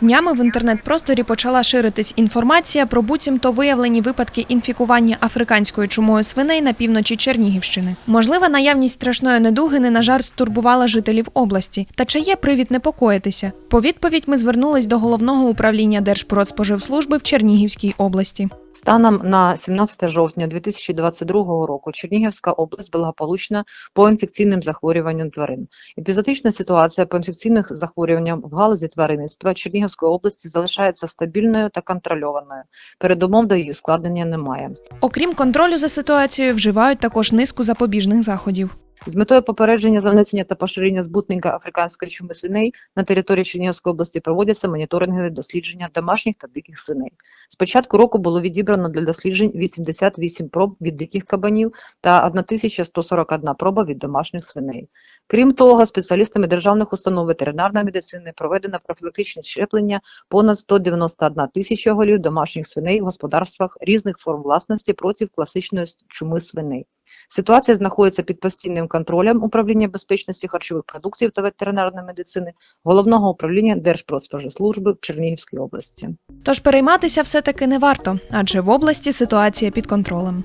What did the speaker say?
Днями в інтернет-просторі почала ширитись інформація про буцімто виявлені випадки інфікування африканською чумою свиней на півночі Чернігівщини. Можлива наявність страшної недуги не на жарт стурбувала жителів області. Та чи є привід непокоїтися? По відповідь ми звернулись до головного управління Держпродспоживслужби в Чернігівській області. Станом на 17 жовтня 2022 року Чернігівська область благополучна по інфекційним захворюванням тварин. Епізотична ситуація по інфекційних захворюванням в галузі тваринництва Чернігівської області залишається стабільною та контрольованою. Передумов до її складення немає. Окрім контролю за ситуацією, вживають також низку запобіжних заходів. З метою попередження занесення та поширення збутника африканської чуми свиней на території Чернігівської області проводяться моніторингові дослідження домашніх та диких свиней. З початку року було відібрано для досліджень 88 проб від диких кабанів та 1141 проба від домашніх свиней. Крім того, спеціалістами державних установ ветеринарної медицини проведено профілактичне щеплення понад 191 тисяча голів домашніх свиней в господарствах різних форм власності проти класичної чуми свиней. Ситуація знаходиться під постійним контролем управління безпечності харчових продуктів та ветеринарної медицини головного управління Держпродспоживслужби в Чернігівській області. Тож перейматися все таки не варто, адже в області ситуація під контролем.